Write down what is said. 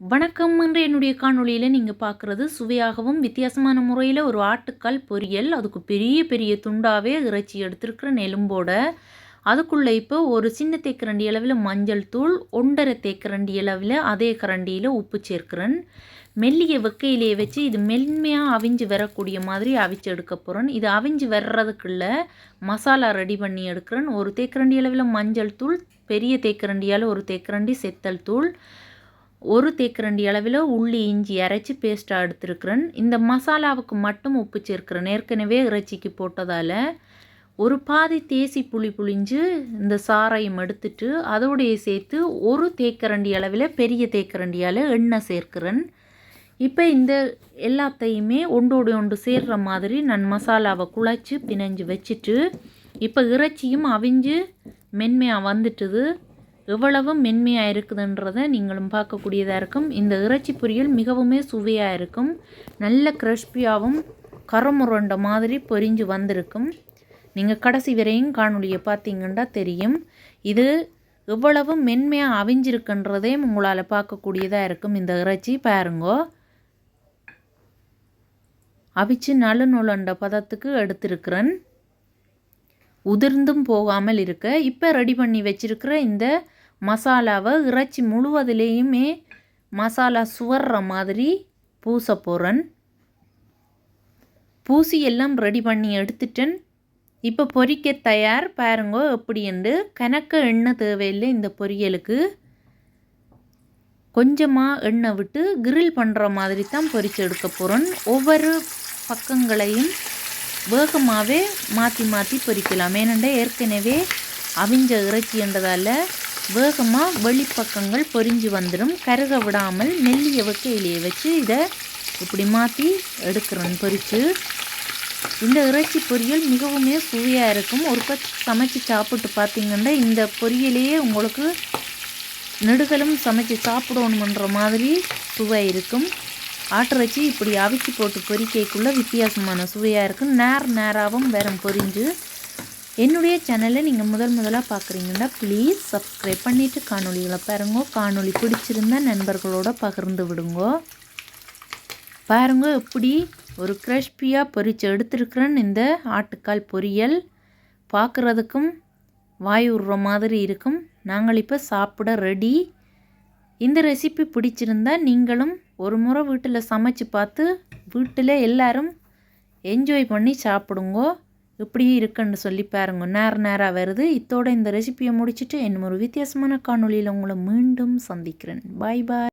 வணக்கம் என்று என்னுடைய காணொளியில் நீங்கள் பார்க்குறது சுவையாகவும் வித்தியாசமான முறையில் ஒரு ஆட்டுக்கால் பொரியல். அதுக்கு பெரிய பெரிய துண்டாகவே இறைச்சி எடுத்துருக்குறேன் எலும்போட அதுக்குள்ளே இப்போ ஒரு சின்ன தேக்கரண்டி அளவில் மஞ்சள் தூள் ஒன்றரை தேக்கரண்டி அளவில் அதே கரண்டியில் உப்பு சேர்க்கிறேன். மெல்லிய வெக்கையிலேயே வச்சு இது மென்மையாக அவிஞ்சு வரக்கூடிய மாதிரி அவிச்சு எடுக்க போகிறேன் இது அவிஞ்சு வர்றதுக்குள்ள மசாலா ரெடி பண்ணி எடுக்கிறேன். ஒரு தேக்கரண்டி அளவில் மஞ்சள் தூள் பெரிய தேக்கரண்டியால் ஒரு தேக்கரண்டி செத்தல் தூள் ஒரு தேக்கரண்டி அளவில் உள்ளி இஞ்சி அரைச்சி பேஸ்ட்டாக எடுத்துருக்குறேன். இந்த மசாலாவுக்கு மட்டும் உப்பு சேர்க்கிறேன். ஏற்கனவே இறைச்சிக்கு போட்டதால் ஒரு பாதி தேசி புளி புளிஞ்சு இந்த சாரையும் எடுத்துட்டு அதோடைய சேர்த்து ஒரு தேக்கரண்டி அளவில் பெரிய தேக்கரண்டியால் எண்ணெய் சேர்க்கிறேன். இப்போ இந்த எல்லாத்தையுமே ஒன்றோடு ஒன்று சேர்கிற மாதிரி நான் மசாலாவை குழச்சி பிணைஞ்சு வச்சுட்டு இப்போ இறைச்சியும் அவிஞ்சு மென்மையாக வந்துட்டுது. எவ்வளவு மென்மையாக இருக்குதுன்றதை நீங்களும் பார்க்கக்கூடியதாக இருக்கும். இந்த இறைச்சி பொரியல் மிகவுமே சுவையாக இருக்கும். நல்ல கிறிஸ்பியாகவும் கரமுரண்ட மாதிரி பொரிஞ்சு வந்திருக்கும். நீங்கள் கடைசி வரையும் காணொலியை பார்த்தீங்கன்னா தெரியும். இது எவ்வளவு மென்மையாக அவிஞ்சிருக்குன்றதே உங்களால் பார்க்கக்கூடியதாக இருக்கும் இந்த இறைச்சி. பாருங்கோ. அவிச்சு நல்ல நுழண்ட பதத்துக்கு எடுத்திருக்கிறேன். உதிர்ந்தும் போகாமல் இருக்க. இப்போ ரெடி பண்ணி வச்சுருக்கிற இந்த மசாலாவை இறைச்சி முழுவதுலேயுமே மசாலா சுவர்ற மாதிரி பூச போகிறேன் பூசி எல்லாம் ரெடி பண்ணி எடுத்துட்டேன். இப்போ பொரிக்க தயார். பாருங்கோ எப்படி என்று. கணக்க எண்ணெய் தேவையில்லை இந்த பொரியலுக்கு. கொஞ்சமாக எண்ணெய் விட்டு கிரில் பண்ணுற மாதிரி தான் பொரித்து எடுக்க போகிறோம் ஒவ்வொரு பக்கங்களையும் வேகமாகவே மாற்றி மாற்றி பொரிக்கலாம் ஏனென்றால் ஏற்கனவே அவிஞ்ச இறைச்சி என்றதால் வேகமாக வெளிப்பக்கங்கள் பொரிஞ்சு வந்துடும் கருக விடாமல் மெல்லிய வைக்கையிலேயே வச்சு இதை இப்படி மாற்றி எடுக்கிறோம் பொரித்து இந்த இறைச்சி பொரியல் மிகவுமே சுவையாக இருக்கும். ஒரு பத்து சமைச்சு சாப்பிட்டு பார்த்தீங்கன்னா இந்த பொரியலையே உங்களுக்கு நெடுகலும் சமைச்சு சாப்பிடணுமன்ற மாதிரி சுவை இருக்கும். ஆட்டிறைச்சி இப்படி அவிச்சு போட்டு பொறிக்கைக்குள்ளே வித்தியாசமான சுவையாக இருக்கும். நேர் நேராகவும் வேற பொரிஞ்சு என்னுடைய சேனலை நீங்கள் முதல் முதலாக பார்க்குறீங்கன்னா ப்ளீஸ் சப்ஸ்கிரைப் பண்ணிவிட்டு காணொலிகளை பாருங்க. காணொலி பிடிச்சிருந்தா நண்பர்களோட பகிர்ந்து விடுங்கோ. பாருங்க எப்படி ஒரு கிரஷ்பியாக பொரித்து எடுத்துருக்குறேன்னு இந்த ஆட்டுக்கால் பொரியல் பார்க்குறதுக்கும் வாய் விடுற மாதிரி இருக்கும். நாங்கள் இப்போ சாப்பிட ரெடி இந்த ரெசிபி பிடிச்சிருந்தா நீங்களும் ஒரு முறை வீட்டில் சமைச்சு பார்த்து வீட்டில் எல்லோரும் என்ஜாய் பண்ணி சாப்பிடுங்கோ. எப்படியும் இருக்குன்னு சொல்லி பாருங்க. நேர நேராக வருது. இத்தோட இந்த ரெசிபியை முடிச்சுட்டு இன்னும் ஒரு வித்தியாசமான காணொலியில் உங்களை மீண்டும் சந்திக்கிறேன். பாய் பாய்